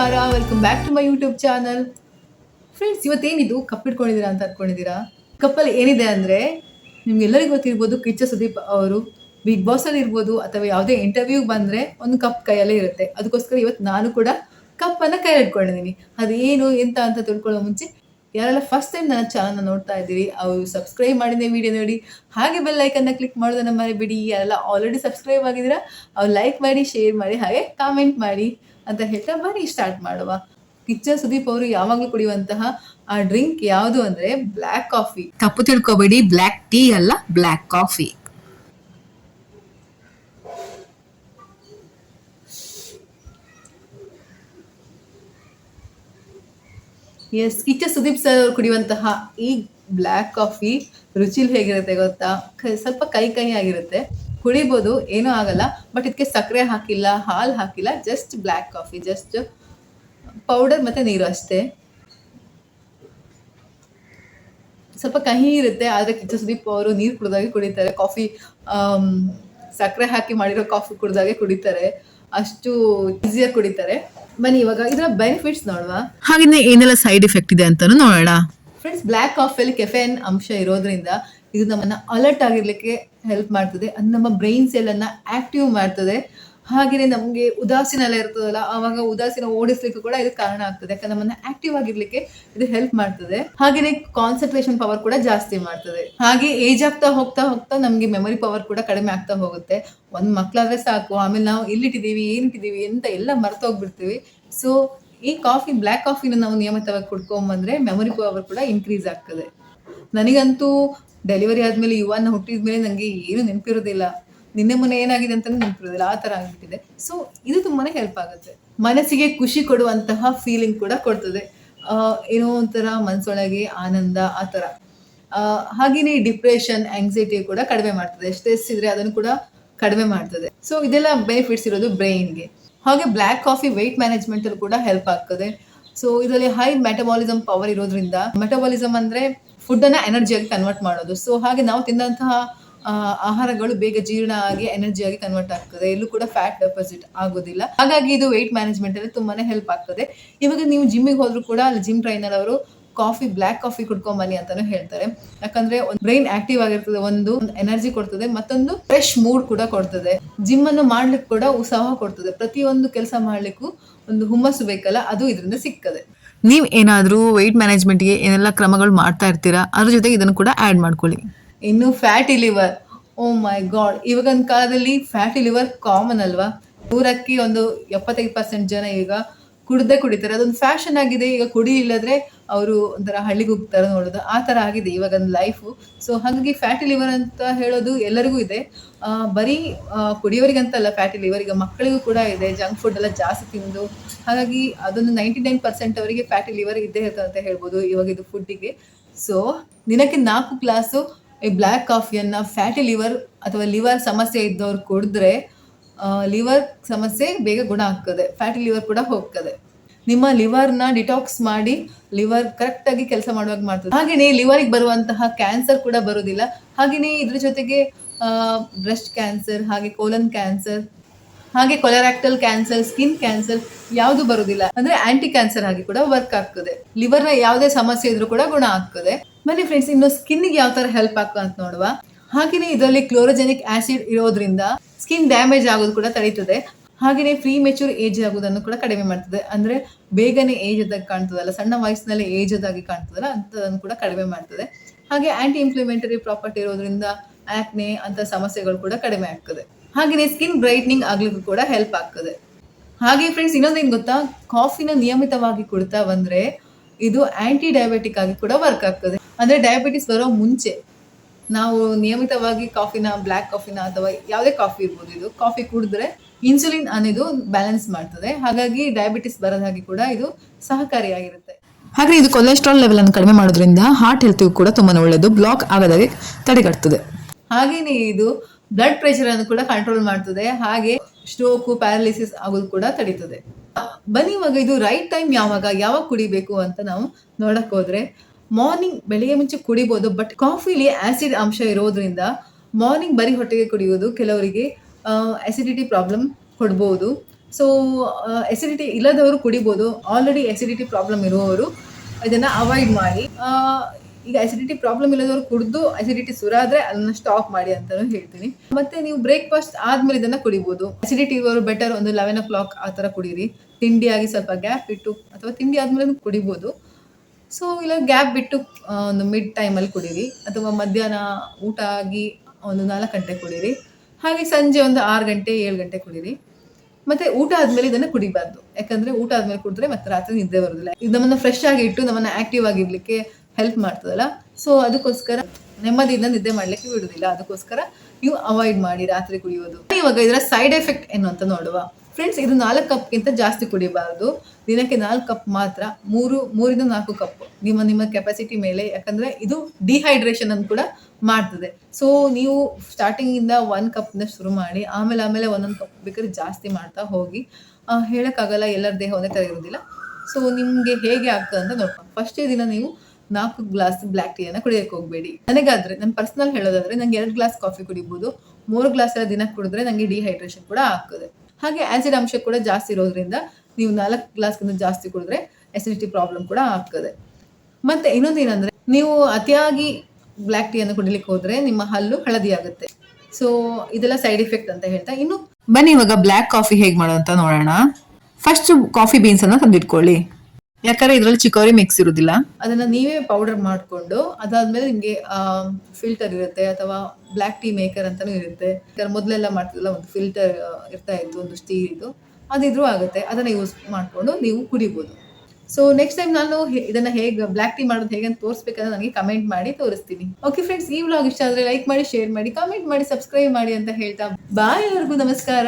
ನಮಸ್ಕಾರ welcome back to my YouTube channel friends ಇವತ್ತೇನಿದು? Cup ಇಟ್ಕೊಂಡಿದ್ದೀರಾ ಅಂತ ಅಂದ್ಕೊಂಡಿದ್ದೀರಾ ಕಪ್ಪಲ್ಲಿ ಏನಿದೆ ಅಂದರೆ, ನಿಮ್ಗೆಲ್ಲರಿಗೂ ಗೊತ್ತಿರ್ಬೋದು ಕಿಚ್ಚ ಸುದೀಪ್ ಅವರು ಬಿಗ್ ಬಾಸಲ್ಲಿ ಇರ್ಬೋದು, ಅಥವಾ ಯಾವುದೇ ಇಂಟರ್ವ್ಯೂಗೆ ಬಂದರೆ ಒಂದು ಕಪ್ ಕೈಯಲ್ಲೇ ಇರುತ್ತೆ. ಅದಕ್ಕೋಸ್ಕರ ಇವತ್ತು ನಾನು ಕೂಡ ಕಪ್ಪನ್ನು ಕೈಯಲ್ಲಿ ಇಟ್ಕೊಂಡಿದ್ದೀನಿ. ಏನು ಎಂತ ಅಂತ ತಿಳ್ಕೊಳ್ಳೋ ಮುಂಚೆ, ಯಾರೆಲ್ಲ ಫಸ್ಟ್ ಟೈಮ್ ನನ್ನ ಚಾನಲ್ನ ನೋಡ್ತಾ ಇದ್ದೀರಿ, ಅವರು ಸಬ್ಸ್ಕ್ರೈಬ್ ಮಾಡಿದೆ ವಿಡಿಯೋ ನೋಡಿ. ಹಾಗೆ ಬೆಲ್ ಲೈಕನ್ನು ಕ್ಲಿಕ್ ಮಾಡೋದನ್ನು ಮರಿಬಿಡಿ. ಯಾರೆಲ್ಲ ಆಲ್ರೆಡಿ ಸಬ್ಸ್ಕ್ರೈಬ್ ಆಗಿದ್ದೀರಾ, ಅವ್ರು ಲೈಕ್ ಮಾಡಿ ಶೇರ್ ಮಾಡಿ, ಹಾಗೆ ಕಾಮೆಂಟ್ ಮಾಡಿ. ಅಂತ ಹೇಳ್ತಾ ಬನ್ನಿ ಸ್ಟಾರ್ಟ್ ಮಾಡುವ. ಕಿಚ್ಚ ಸುದೀಪ್ ಅವರು ಯಾವಾಗಲೂ ಕುಡಿಯುವಂತಹ ಆ ಡ್ರಿಂಕ್ ಯಾವುದು ಅಂದ್ರೆ ಬ್ಲ್ಯಾಕ್ ಕಾಫಿ ತಪ್ಪು ತಿಳ್ಕೊಬೇಡಿ ಬ್ಲ್ಯಾಕ್ ಟೀ ಅಲ್ಲ black coffee yes Kichcha Sudeep sir ಅವರು ಕುಡಿಯುವಂತಹ ಈ ಬ್ಲ್ಯಾಕ್ ಕಾಫಿ ರುಚಿಲ್ ಹೇಗಿರುತ್ತೆ ಗೊತ್ತಾ? ಸ್ವಲ್ಪ ಕೈ ಕೈ ಆಗಿರುತ್ತೆ. ಕುಡಿಬೋದು ಏನೂ ಆಗಲ್ಲ. ಬಟ್ ಇದಕ್ಕೆ ಸಕ್ಕರೆ ಹಾಕಿಲ್ಲ ಹಾಲು ಹಾಕಿಲ್ಲ just black coffee just powder ಮತ್ತು ನೀರು ಅಷ್ಟೇ. ಸ್ವಲ್ಪ ಕಹಿ ಇರುತ್ತೆ ಆದರೆ ಕಿಚ್ಚ ಸುದೀಪ್ ಅವರು ನೀರು ಕುಡಿದಾಗೆ ಕುಡಿತಾರೆ. ಕಾಫಿ ಸಕ್ಕರೆ ಹಾಕಿ ಮಾಡಿರೋ ಕಾಫಿ ಕುಡಿದಾಗೆ ಕುಡಿತಾರೆ. ಅಷ್ಟು ಈಸಿಯಾಗಿ ಕುಡಿತಾರೆ. ಬನ್ನಿ ಇವಾಗ ಇದರ ಬೆನಿಫಿಟ್ಸ್ ನೋಡುವ? ಹಾಗೆ ಏನೆಲ್ಲ ಸೈಡ್ ಎಫೆಕ್ಟ್ ಇದೆ ಅಂತಾನು ನೋಡೋಣ. ಫ್ರೆಂಡ್ಸ್ ಬ್ಲ್ಯಾಕ್ ಕಾಫಿಯಲ್ಲಿ ಕೆಫೆನ್ ಅಂಶ ಇರೋದ್ರಿಂದ ಇದು ನಮ್ಮನ್ನ ಅಲರ್ಟ್ ಆಗಿರ್ಲಿಕ್ಕೆ ಹೆಲ್ಪ್ ಮಾಡ್ತದೆ. ಅದು ನಮ್ಮ ಬ್ರೈನ್ ಸೆಲ್ ಅನ್ನ ಆಕ್ಟಿವ್ ಮಾಡ್ತದೆ. ಹಾಗೆಯೇ ನಮಗೆ ಉದಾಸೀನ ಎಲ್ಲ ಇರ್ತದಲ್ಲ, ಆವಾಗ ಉದಾಸೀನ ಓಡಿಸ್ಲಿಕ್ಕೆ ಕೂಡ ಇದು ಕಾರಣ ಆಗ್ತದೆ. ಯಾಕಂದ್ರೆ ನಮ್ಮನ್ನ ಆಕ್ಟಿವ್ ಆಗಿರ್ಲಿಕ್ಕೆ ಇದು ಹೆಲ್ಪ್ ಮಾಡ್ತದೆ. ಹಾಗೆಯೇ ಕಾನ್ಸಂಟ್ರೇಷನ್ ಪವರ್ ಕೂಡ ಜಾಸ್ತಿ ಮಾಡ್ತದೆ. ಹಾಗೆ ಏಜ್ ಆಗ್ತಾ ಹೋಗ್ತಾ ಹೋಗ್ತಾ ನಮಗೆ ಮೆಮೊರಿ ಪವರ್ ಕೂಡ ಕಡಿಮೆ ಆಗ್ತಾ ಹೋಗುತ್ತೆ. ಒಂದ್ ಮಕ್ಕಳಾದ್ರೆ ಸಾಕು, ಆಮೇಲೆ ನಾವು ಎಲ್ಲಿಟ್ಟಿದ್ದೀವಿ, ಏನಿಟ್ಟಿದ್ದೀವಿ ಅಂತ ಎಲ್ಲ ಮರ್ತೋಗ್ಬಿಡ್ತೀವಿ. ಸೊ ಈ ಕಾಫಿ ಬ್ಲ್ಯಾಕ್ ಕಾಫಿನ ನಾವು ನಿಯಮಿತವಾಗಿ ಕುಡ್ಕೊಂಬಂದ್ರೆ ಮೆಮೊರಿ ಪವರ್ ಕೂಡ ಇನ್ಕ್ರೀಸ್ ಆಗ್ತದೆ. ನನಗಂತೂ ಡೆಲಿವರಿ ಆದ್ಮೇಲೆ ಯುವನ ಹುಟ್ಟಿದ ಮೇಲೆ ನನಗೆ ಏನು ನೆನಪಿರೋದಿಲ್ಲ. ನಿನ್ನೆ ಮೊನ್ನೆ ಏನಾಗಿದೆ ಅಂತ ನೆನಪಿರೋದಿಲ್ಲ. ಆ ಥರ ಆಗಿಬಿಟ್ಟಿದೆ. ಸೊ ಇದು ತುಂಬಾನೇ ಹೆಲ್ಪ್ ಆಗುತ್ತೆ. ಮನಸ್ಸಿಗೆ ಖುಷಿ ಕೊಡುವಂತಹ ಫೀಲಿಂಗ್ ಕೂಡ ಕೊಡ್ತದೆ. ಏನೋ ಒಂಥರ ಮನಸ್ಸೊಳಗೆ ಆನಂದ, ಆ ಥರ. ಹಾಗೇನೇ ಡಿಪ್ರೆಷನ್ ಆಂಗ್ಸೈಟಿ ಕೂಡ ಕಡಿಮೆ ಮಾಡ್ತದೆ. ಸ್ಟ್ರೆಸ್ ಇದ್ರೆ ಅದನ್ನು ಕೂಡ ಕಡಿಮೆ ಮಾಡ್ತದೆ. ಸೊ ಇದೆಲ್ಲ ಬೆನಿಫಿಟ್ಸ್ ಇರೋದು ಬ್ರೈನ್ಗೆ ಹಾಗೆ ಬ್ಲ್ಯಾಕ್ ಕಾಫಿ ವೆಯ್ಟ್ ಮ್ಯಾನೇಜ್ಮೆಂಟಲ್ಲಿ ಕೂಡ ಹೆಲ್ಪ್ ಆಗ್ತದೆ. ಸೊ ಇದರಲ್ಲಿ ಹೈ ಮೆಟಬಾಲಿಸಮ್ ಪವರ್ ಇರೋದ್ರಿಂದ ಮೆಟಬಾಲಿಸಮ್ ಅಂದ್ರೆ ಫುಡ್ ಅನ್ನ ಎನರ್ಜಿಯಾಗಿ ಕನ್ವರ್ಟ್ ಮಾಡೋದು. ಸೊ ಹಾಗೆ ನಾವು ತಿಂದಂತಹ ಆಹಾರಗಳು ಬೇಗ ಜೀರ್ಣ ಆಗಿ ಎನರ್ಜಿಯಾಗಿ ಕನ್ವರ್ಟ್ ಆಗ್ತದೆ. ಎಲ್ಲೂ ಕೂಡ ಫ್ಯಾಟ್ ಡೆಪಾಸಿಟ್ ಆಗೋದಿಲ್ಲ. ಹಾಗಾಗಿ ಇದು ವೆಯ್ಟ್ ಮ್ಯಾನೇಜ್ಮೆಂಟ್ ಅಲ್ಲಿ ತುಂಬಾನೇ ಹೆಲ್ಪ್ ಆಗ್ತದೆ. ಇವಾಗ ನೀವು ಜಿಮ್ಮಿಗೆ ಹೋದ್ರು ಕೂಡ ಅಲ್ಲಿ ಜಿಮ್ ಟ್ರೈನರ್ ಅವರು ಕಾಫಿ ಬ್ಲ್ಯಾಕ್ ಕಾಫಿ ಕುಡ್ಕೊಂಬನ್ನಿ ಅಂತಾನು ಹೇಳ್ತಾರೆ. ಯಾಕಂದ್ರೆ ಒಂದು ಬ್ರೈನ್ ಆಕ್ಟಿವ್ ಆಗಿರ್ತದೆ, ಒಂದು ಎನರ್ಜಿ ಕೊಡ್ತದೆ, ಮತ್ತೊಂದು ಫ್ರೆಶ್ ಮೂಡ್ ಕೂಡ ಕೊಡ್ತದೆ. ಜಿಮ್ ಅನ್ನು ಮಾಡ್ಲಿಕ್ಕೆ ಕೂಡ ಉತ್ಸಾಹ ಕೊಡ್ತದೆ. ಪ್ರತಿಯೊಂದು ಕೆಲಸ ಮಾಡ್ಲಿಕ್ಕೂ ಒಂದು ಹುಮ್ಮಸ್ಸು ಬೇಕಲ್ಲ, ಅದು ಇದರಿಂದ ಸಿಗ್ತದೆ. ನೀವ್ ಏನಾದರೂ ವೆಯ್ಟ್ ಮ್ಯಾನೇಜ್ಮೆಂಟ್ಗೆ ಏನೆಲ್ಲ ಕ್ರಮಗಳು ಮಾಡ್ತಾ ಇರ್ತೀರಾ, ಅದ್ರ ಜೊತೆಗೆ ಇದನ್ನು ಕೂಡ ಆ್ಯಡ್ ಮಾಡ್ಕೊಳ್ಳಿ. ಇನ್ನು fatty liver oh my god ಇವಾಗಿನ ಕಾಲದಲ್ಲಿ ಫ್ಯಾಟಿ ಲಿವರ್ ಕಾಮನ್ ಅಲ್ವಾ? ನೂರಕ್ಕೆ ಒಂದು ಎಪ್ಪತ್ತೈದು ಪರ್ಸೆಂಟ್ ಜನ ಈಗ ಕುಡ್ದೇ ಕುಡಿತಾರೆ. ಅದೊಂದು ಫ್ಯಾಷನ್ ಆಗಿದೆ. ಈಗ ಕುಡಿ ಇಲ್ಲದ್ರೆ ಅವರು ಒಂಥರ ಹಳ್ಳಿಗೆ ಹೋಗ್ತಾರೆ ನೋಡೋದು. ಆ ಥರ ಆಗಿದೆ ಇವಾಗ ಲೈಫು ಸೊ ಹಾಗಾಗಿ ಫ್ಯಾಟಿ ಲಿವರ್ ಅಂತ ಹೇಳೋದು ಎಲ್ಲರಿಗೂ ಇದೆ. ಬರೀ ಕುಡಿಯೋರಿಗಂತಲ್ಲ ಫ್ಯಾಟಿ ಲಿವರ್ ಈಗ ಮಕ್ಕಳಿಗೂ ಕೂಡ ಇದೆ. ಜಂಕ್ ಫುಡ್ ಎಲ್ಲ ಜಾಸ್ತಿ ತಿಂದು. ಹಾಗಾಗಿ ಅದೊಂದು ನೈಂಟಿ ನೈನ್ ಪರ್ಸೆಂಟ್ ಅವರಿಗೆ ಫ್ಯಾಟಿ ಲಿವರ್ ಇದ್ದೇ ಇರ್ತದೆ ಅಂತ ಹೇಳ್ಬೋದು ಇವಾಗ ಇದು ಫುಡ್ಡಿಗೆ ಸೊ ದಿನಕ್ಕೆ ನಾಲ್ಕು ಗ್ಲಾಸು ಈ ಬ್ಲ್ಯಾಕ್ ಕಾಫಿಯನ್ನು ಫ್ಯಾಟಿ ಲಿವರ್ ಅಥವಾ ಲಿವರ್ ಸಮಸ್ಯೆ ಇದ್ದವ್ರು ಕುಡಿದ್ರೆ ಲಿವರ್ ಸಮಸ್ಯೆ ಬೇಗ ಗುಣ ಆಗ್ತದೆ. ಫ್ಯಾಟಿ ಲಿವರ್ ಕೂಡ ಹೋಗ್ತದೆ. ನಿಮ್ಮ ಲಿವರ್ನ ಡಿಟಾಕ್ಸ್ ಮಾಡಿ ಲಿವರ್ ಕರೆಕ್ಟಾಗಿ ಕೆಲಸ ಮಾಡುವಾಗ ಮಾಡ್ತದೆ. ಹಾಗೆಯೇ ಲಿವರಿಗೆ ಬರುವಂತಹ ಕ್ಯಾನ್ಸರ್ ಕೂಡ ಬರೋದಿಲ್ಲ. ಹಾಗೆಯೇ ಇದ್ರ ಜೊತೆಗೆ ಬ್ರೆಸ್ಟ್ ಕ್ಯಾನ್ಸರ್, ಹಾಗೆ ಕೋಲನ್ ಕ್ಯಾನ್ಸರ್, ಹಾಗೆ ಕೊಲರಾಕ್ಟಲ್ ಕ್ಯಾನ್ಸರ್, ಸ್ಕಿನ್ ಕ್ಯಾನ್ಸರ್ ಯಾವುದು ಬರುವುದಿಲ್ಲ ಅಂದ್ರೆ ಆಂಟಿ ಕ್ಯಾನ್ಸರ್ ಆಗಿ ಕೂಡ ವರ್ಕ್ ಆಗ್ತದೆ. ಲಿವರ್ನ ಯಾವುದೇ ಸಮಸ್ಯೆ ಇದ್ರೂ ಕೂಡ ಗುಣ ಆಗ್ತದೆ. ಮನೆ ಫ್ರೆಂಡ್ಸ್, ಇನ್ನು ಸ್ಕಿನ್ ಯಾವ ತರ ಹೆಲ್ಪ್ ಆಗ್ತದೆ ಅಂತ ನೋಡುವ. ಹಾಗೆಯೇ ಇದರಲ್ಲಿ ಕ್ಲೋರೋಜೆನಿಕ್ ಆಸಿಡ್ ಇರೋದ್ರಿಂದ ಸ್ಕಿನ್ ಡ್ಯಾಮೇಜ್ ಆಗೋದು ಕೂಡ ತಡೀತದೆ. ಹಾಗೆಯೇ ಫ್ರೀ ಮೆಚೂರ್ ಏಜ್ ಆಗೋದನ್ನು ಕೂಡ ಕಡಿಮೆ ಮಾಡ್ತದೆ. ಅಂದರೆ ಬೇಗನೆ ಏಜ್ ಆದಾಗ ಕಾಣ್ತದಲ್ಲ, ಸಣ್ಣ ವಯಸ್ಸಿನಲ್ಲಿ ಏಜ್ ಅದಾಗಿ ಕಾಣ್ತದಲ್ಲ, ಅಂಥದ್ದನ್ನು ಕೂಡ ಕಡಿಮೆ ಮಾಡ್ತದೆ. ಹಾಗೆ ಆ್ಯಂಟಿ ಇಂಪ್ಲಿಮೆಂಟರಿ ಪ್ರಾಪರ್ಟಿ ಇರೋದ್ರಿಂದ ಆ್ಯಕ್ನೆ ಅಂತ ಸಮಸ್ಯೆಗಳು ಕೂಡ ಕಡಿಮೆ ಆಗ್ತದೆ. ಹಾಗೆಯೇ ಸ್ಕಿನ್ ಬ್ರೈಟ್ನಿಂಗ್ ಆಗ್ಲಿಕ್ಕೂ ಕೂಡ ಹೆಲ್ಪ್ ಆಗ್ತದೆ. ಹಾಗೆ ಫ್ರೆಂಡ್ಸ್ ಇನ್ನೊಂದೇನು ಗೊತ್ತಾ? ಕಾಫಿನ ನಿಯಮಿತವಾಗಿ ಕುಡ್ತಾ ಬಂದರೆ ಇದು ಆ್ಯಂಟಿ ಡಯಾಬೆಟಿಕ್ ಆಗಿ ಕೂಡ ವರ್ಕ್ ಆಗ್ತದೆ. ಅಂದರೆ ಡಯಾಬಿಟಿಸ್ ಬರೋ ಮುಂಚೆ ನಾವು ನಿಯಮಿತವಾಗಿ ಕಾಫಿನ ಬ್ಲ್ಯಾಕ್ ಕಾಫಿನ ಅಥವಾ ಯಾವುದೇ ಕಾಫಿ ಇರ್ಬೋದು, ಇದು ಕಾಫಿ ಕುಡಿದ್ರೆ ಇನ್ಸುಲಿನ್ ಅನ್ನೋದು ಬ್ಯಾಲೆನ್ಸ್ ಮಾಡ್ತದೆ. ಹಾಗಾಗಿ ಡಯಾಬಿಟಿಸ್ ಬರದ ಹಾಗೆ ಕೂಡ ಇದು ಸಹಕಾರಿಯಾಗಿರುತ್ತೆ. ಹಾಗೆ ಇದು ಕೊಲೆಸ್ಟ್ರಾಲ್ ಲೆವೆಲ್ ಅನ್ನು ಕಡಿಮೆ ಮಾಡೋದ್ರಿಂದ ಹಾರ್ಟ್ ಹೆಲ್ತ್ಗೂ ಕೂಡ ತುಂಬಾ ಒಳ್ಳೆಯದು ಬ್ಲಾಕ್ ಆಗದಾಗೆ ತಡೆಗಟ್ಟುತ್ತದೆ ಹಾಗೇನೆ ಇದು ಬ್ಲಡ್ ಪ್ರೆಷರ್ ಅನ್ನು ಕೂಡ ಕಂಟ್ರೋಲ್ ಮಾಡ್ತದೆ. ಹಾಗೆ ಸ್ಟ್ರೋಕು ಪ್ಯಾರಾಲಿಸಿಸ್ ಆಗೋದು ಕೂಡ ತಡೀತದೆ. ಬನ್ನಿ ಇವಾಗ ಇದು ರೈಟ್ ಟೈಮ್ ಯಾವಾಗ ಯಾವಾಗ ಕುಡಿಬೇಕು ಅಂತ ನಾವು ನೋಡಕ್ ಹೋದ್ರೆ ಮಾರ್ನಿಂಗ್ ಬೆಳಿಗ್ಗೆ ಮುಂಚೆ ಕುಡಿಬೋದು ಬಟ್ ಕಾಫಿಲಿ ಆಸಿಡ್ ಅಂಶ ಇರೋದ್ರಿಂದ ಮಾರ್ನಿಂಗ್ ಬರೀ ಹೊಟ್ಟೆಗೆ ಕುಡಿಯೋದು ಕೆಲವರಿಗೆ ಅಸಿಡಿಟಿ ಪ್ರಾಬ್ಲಮ್ ಕೊಡ್ಬೋದು. ಸೊ ಎಸಿಡಿಟಿ ಇಲ್ಲದವರು ಕುಡಿಬೋದು. ಆಲ್ರೆಡಿ ಎಸಿಡಿಟಿ ಪ್ರಾಬ್ಲಮ್ ಇರುವವರು ಇದನ್ನು ಅವಾಯ್ಡ್ ಮಾಡಿ. ಈಗ ಎಸಿಡಿಟಿ ಪ್ರಾಬ್ಲಮ್ ಇಲ್ಲದವರು ಕುಡಿದು ಎಸಿಡಿಟಿ ಸುರಾದ್ರೆ ಅದನ್ನ ಸ್ಟಾಪ್ ಮಾಡಿ ಅಂತಲೂ ಹೇಳ್ತೀನಿ. ಮತ್ತೆ ನೀವು ಬ್ರೇಕ್ಫಾಸ್ಟ್ ಆದ್ಮೇಲೆ ಇದನ್ನ ಕುಡಿಬಹುದು ಅಸಿಡಿಟಿ ಇರುವವರು ಬೆಟರ್ ಒಂದು ಲೆವೆನ್ ಓ ಕ್ಲಾಕ್ ಆ ಥರ ಕುಡೀರಿ. ತಿಂಡಿಯಾಗಿ ಸ್ವಲ್ಪ ಗ್ಯಾಪ್ ಇಟ್ಟು ಅಥವಾ ತಿಂಡಿ ಆದ್ಮೇಲೆ ಕುಡಿಬೋದು. ಸೊ ಇಲ್ಲ ಗ್ಯಾಪ್ ಬಿಟ್ಟು ಒಂದು ಮಿಡ್ ಟೈಮಲ್ಲಿ ಕುಡೀರಿ. ಅಥವಾ ಮಧ್ಯಾಹ್ನ ಊಟ ಆಗಿ ಒಂದು ನಾಲ್ಕು ಗಂಟೆ ಕುಡೀರಿ. ಹಾಗೆ ಸಂಜೆ ಒಂದು ಆರು ಗಂಟೆ, ಏಳು ಗಂಟೆ ಕುಡೀರಿ. ಮತ್ತೆ ಊಟ ಆದ್ಮೇಲೆ ಇದನ್ನು ಕುಡಿಬಾರ್ದು. ಯಾಕಂದ್ರೆ ಊಟ ಆದ್ಮೇಲೆ ಕುಡಿದ್ರೆ ಮತ್ತೆ ರಾತ್ರಿ ನಿದ್ದೆ ಬರೋದಿಲ್ಲ. ಇದು ನಮ್ಮನ್ನ ಫ್ರೆಶ್ ಆಗಿ ಇಟ್ಟು, ನಮ್ಮನ್ನ ಆಕ್ಟಿವ್ ಆಗಿರ್ಲಿಕ್ಕೆ ಹೆಲ್ಪ್ ಮಾಡ್ತದಲ್ಲ. ಸೊ ಅದಕ್ಕೋಸ್ಕರ ನೆಮ್ಮದಿಯಿಂದ ನಿದ್ದೆ ಮಾಡ್ಲಿಕ್ಕೆ ಬಿಡುದಿಲ್ಲ. ಅದಕ್ಕೋಸ್ಕರ ನೀವು ಅವಾಯ್ಡ್ ಮಾಡಿ ರಾತ್ರಿ ಕುಡಿಯೋದು. ಇವಾಗ ಇದರ ಸೈಡ್ ಎಫೆಕ್ಟ್ ಏನು ಅಂತ ನೋಡುವ. ಫ್ರೆಂಡ್ಸ್ ಇದು ನಾಲ್ಕು ಕಪ್ಗಿಂತ ಜಾಸ್ತಿ ಕುಡಿಬಾರ್ದು. ದಿನಕ್ಕೆ ನಾಲ್ಕು ಕಪ್ ಮಾತ್ರ, ಮೂರು, ಮೂರಿಂದ ನಾಲ್ಕು ಕಪ್ ನಿಮ್ಮ ನಿಮ್ಮ ಕೆಪಾಸಿಟಿ ಮೇಲೆ. ಯಾಕಂದರೆ ಇದು ಡಿಹೈಡ್ರೇಷನ್ ಅನ್ನು ಕೂಡ ಮಾಡ್ತದೆ. ಸೊ ನೀವು ಸ್ಟಾರ್ಟಿಂಗಿಂದ ಒನ್ ಕಪ್ನ ಶುರು ಮಾಡಿ, ಆಮೇಲೆ ಆಮೇಲೆ ಒಂದೊಂದು ಕಪ್ ಬೇಕಾದ್ರೆ ಜಾಸ್ತಿ ಮಾಡ್ತಾ ಹೋಗಿ ಹೇಳೋಕ್ಕಾಗಲ್ಲ ಎಲ್ಲರ ದೇಹ ಒಂದೇ ಥರ ಇರೋದಿಲ್ಲ ಸೊ ನಿಮಗೆ ಹೇಗೆ ಆಗ್ತದೆ ಅಂತ ನೋಡ್ಕೊಂಡು. ಫಸ್ಟೇ ದಿನ ನೀವು ನಾಲ್ಕು ಗ್ಲಾಸ್ ಬ್ಲ್ಯಾಕ್ ಟೀಯನ್ನು ಕುಡಿಯೋಕೆ ಹೋಗಬೇಡಿ. ನನಗಾದ್ರೆ ನನ್ನ ಪರ್ಸನಲ್ ಹೇಳೋದಾದ್ರೆ ನಂಗೆ ಎರಡು ಗ್ಲಾಸ್ ಕಾಫಿ ಕುಡಿಬೋದು. ಮೂರು ಗ್ಲಾಸ್ ಎಲ್ಲ ದಿನ ಕುಡಿದ್ರೆ ನನಗೆ ಡಿಹೈಡ್ರೇಷನ್ ಕೂಡ ಆಗ್ತದೆ. ಹಾಗೆ ಆಸಿಡ್ ಅಂಶ ಕೂಡ ಜಾಸ್ತಿ ಇರೋದ್ರಿಂದ ನೀವು ನಾಲ್ಕು ಗ್ಲಾಸ್ಗಿಂತ ಜಾಸ್ತಿ ಕುಡಿದ್ರೆ ಎಸಿಡಿಟಿ ಪ್ರಾಬ್ಲಮ್ ಕೂಡ ಆಗ್ತದೆ. ಮತ್ತೆ ಇನ್ನೊಂದು ಏನಂದ್ರೆ, ನೀವು ಅತಿಯಾಗಿ ಬ್ಲ್ಯಾಕ್ ಟೀಯನ್ನು ಕುಡಿಲಿಕ್ಕೆ ಹೋದ್ರೆ ನಿಮ್ಮ ಹಲ್ಲು ಹಳದಿ ಆಗುತ್ತೆ ಸೊ ಇದೆಲ್ಲ ಸೈಡ್ ಎಫೆಕ್ಟ್ ಅಂತ ಹೇಳ್ತಾ, ಇನ್ನು ಬನ್ನಿ ಇವಾಗ ಬ್ಲ್ಯಾಕ್ ಕಾಫಿ ಹೇಗೆ ಮಾಡೋದು ಅಂತ ನೋಡೋಣ. ಫಸ್ಟ್ ಕಾಫಿ ಬೀನ್ಸ್ ಅನ್ನ ತಂದಿಟ್ಕೊಳ್ಳಿ. ಯಾಕಂದ್ರೆ ಇದ್ರಲ್ಲಿ ಚಿಕೋರಿ ಮಿಕ್ಸ್ ಇರುದಿಲ್ಲ. ಅದನ್ನ ನೀವೇ ಪೌಡರ್ ಮಾಡಿಕೊಂಡು, ಅದಾದ್ಮೇಲೆ ನಿಮಗೆ ಫಿಲ್ಟರ್ ಇರುತ್ತೆ, ಅಥವಾ ಬ್ಲ್ಯಾಕ್ ಟೀ ಮೇಕರ್ ಅಂತಾನೂ ಇರುತ್ತೆ. ಮೊದಲೆಲ್ಲ ಮಾಡ್ತಿಲ್ಲ ಒಂದು ಫಿಲ್ಟರ್ ಇರ್ತಾ ಇತ್ತು, ಒಂದು ಸ್ಟೀಲ್ ಇದು. ಅದಿದ್ರೂ ಆಗುತ್ತೆ, ಅದನ್ನ ಯೂಸ್ ಮಾಡಿಕೊಂಡು ನೀವು ಕುಡಿಬೋದು. ಸೊ ನೆಕ್ಸ್ಟ್ ಟೈಮ್ ನಾನು ಇದನ್ನ ಹೇಗೆ ಬ್ಲ್ಯಾಕ್ ಟೀ ಮಾಡೋದು ಹೇಗೆ ಅಂತ ತೋರಿಸ್ಬೇಕಂದ್ರೆ ನನಗೆ ಕಮೆಂಟ್ ಮಾಡಿ ತೋರಿಸ್ತೀನಿ. ಓಕೆ ಫ್ರೆಂಡ್ಸ್ ಈ ವ್ಲಾಗ್ ಇಷ್ಟ ಆದ್ರೆ ಲೈಕ್ ಮಾಡಿ ಶೇರ್ ಮಾಡಿ ಕಮೆಂಟ್ ಮಾಡಿ ಸಬ್ಸ್ಕ್ರೈಬ್ ಮಾಡಿ ಅಂತ ಹೇಳ್ತಾ ಬಾಯ್ ಎಲ್ಲರಿಗೂ ನಮಸ್ಕಾರ.